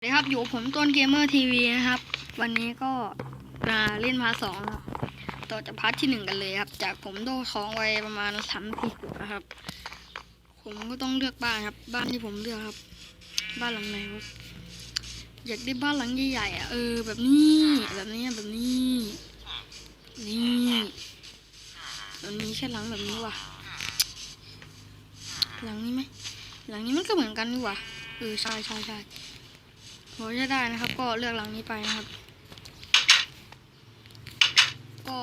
สวัสดีครับอยู่ผมต้นเกมเมอร์ทีวีนะครับ วันนี้ก็มาเล่นพาร์ทสองครับต่อจากพาร์ทที่หนึ่งกันเลยครับ จากผมโดนของไว้ประมาณสามสี่ขวบนะครับ ผมก็ต้องเลือกบ้านครับ บ้านที่ผมเลือกครับ บ้านหลังไหนวะอยากได้บ้านหลังใหญ่ๆอะเออแบบนี้แบบนี้แบบนี้นี่แบบนี้ใช่หลังแบบนี้ว่ะ หลังนี้ไหมหลังนี้มันก็เหมือนกันนี่ว่ะเออใช่ใช่ใช่ พอจะได้นะครับ ก็เลือกหลังนี้ไปนะครับ ก็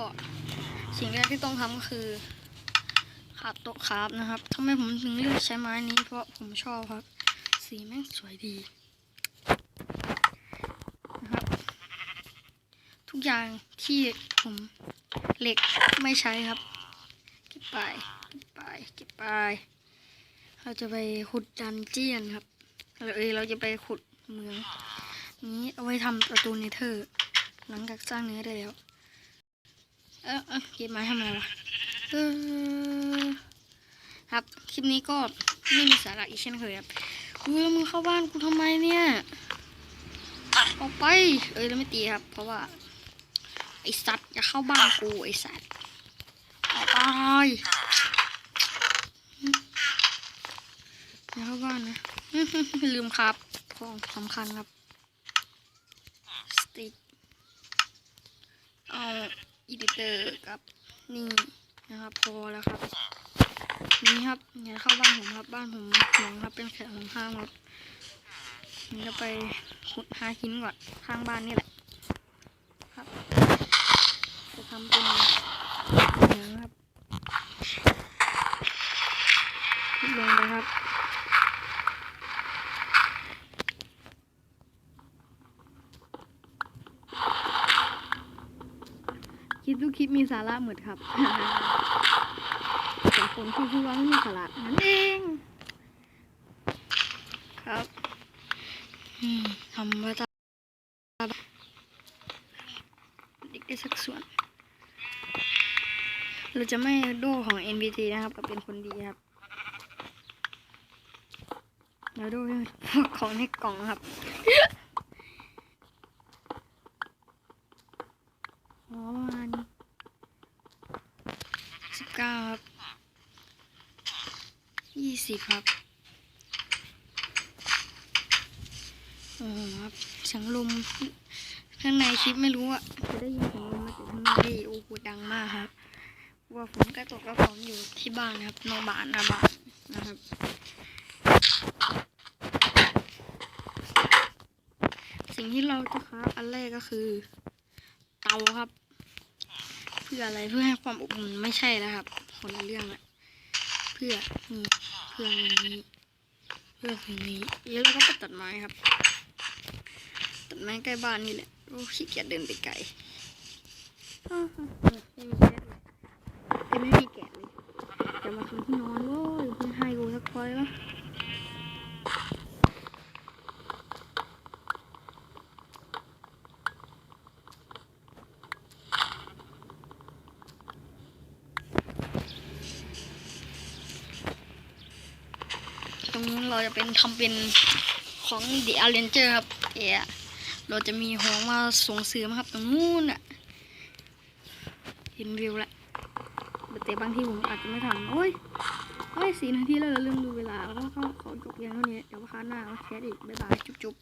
สิ่งแรกที่ต้องทำก็คือขาดโต๊ะคราฟนะครับทำไมผมถึงเลือกใช้ไม้นี้เพราะผมชอบครับ สีแม่งสวยดีนะครับ ทุกอย่างที่ผมเหล็กไม่ใช้ครับ เก็บไปเก็บไปเก็บไปเราจะไปขุดดันเจียนครับเอยเราจะไปขุด เมือง นี้เอาไว้ทำประตูเนเธอร์ หลังจากสร้างเนื้อได้แล้ว เออเออเก็บไม้ทำไมวะเออครับ คลิปนี้ก็ไม่มีสาระอีกเช่นเคยครับกูแล้วมึงเข้าบ้านกูทำไมเนี่ย ออกไป เอ้ยแล้วไม่ตีครับ เพราะว่า ไอสัตว์อย่าเข้าบ้านกูไอสัตว์ออกไปอย่าเข้าบ้านนะ ลืมครับ ของสำคัญครับ สติ๊กเอาอีดิเตอร์กับนี่นะครับพอแล้วครับ นี่ครับเนี่ยเข้าบ้านผมครับบ้านผมหลวงครับเป็นแขกของห้างครับผมจะไปขุดหาหินก่อนข้างบ้านนี่แหละ ครับ จะทำเป็นเหมืองครับขุดลงไปครับ คลิปทุกคลิปมีสาระหมดครับแต่คนที่พูดว่าไม่มีสาระนั่นเอง ครับทำว่าจะเด็กได้สักส่วน เราจะไม่โดของ NBT นะครับก็เป็นคนดีครับแล้วดูของในกล่องครับ อ๋อประมาณสิบเก้าครับ ยี่สิบครับโอ้ครับเสียงลมข้างในคลิปไม่รู้อะจะได้ยินเสียงลมมาจากข้างในได้โอ้โหดังมากครับว่าฝนก็ตกแล้วผมอยู่ที่บ้านนะครับนอกบ้านน้าบ้านนะครับสิ่งที่เราจะครับอันแรกก็คือ เตาครับ เพื่ออะไรเพื่อให้ความอบอุ่นไม่ใช่แล้วครับ คนละเรื่องละเพื่อนี่ เพื่อนี้เพื่อสิ่งนี้แล้วเราก็ไปตัดไม้ครับ ตัดไม้ใกล้บ้านนี่แหละโอ้ขี้เกียจเดินไปไกลอ้าวไม่มีแก๊สเลยเอ้ยไม่มีแกะเลยจะมาทำที่นอนโว้ยเพื่อให้กูสักพอยแล้ว ตรงนี้เราจะเป็นทำเป็นของ The a r a n g e r ครับเอ๋เราจะมีห้องมาส่งเสริมครับตรงนู้นอะเห็นวิวแล้วแต่บางทีผมอาจจะไม่ทำโอ้ยโอ้ยสี่นาทีแล้วเราลืมดูเวลาแล้วก็ขอจบเพียงเท่านี้ เดี๋ยวพาร์ทหน้ามาแคสอีก บ๊ายบาย จุ๊บ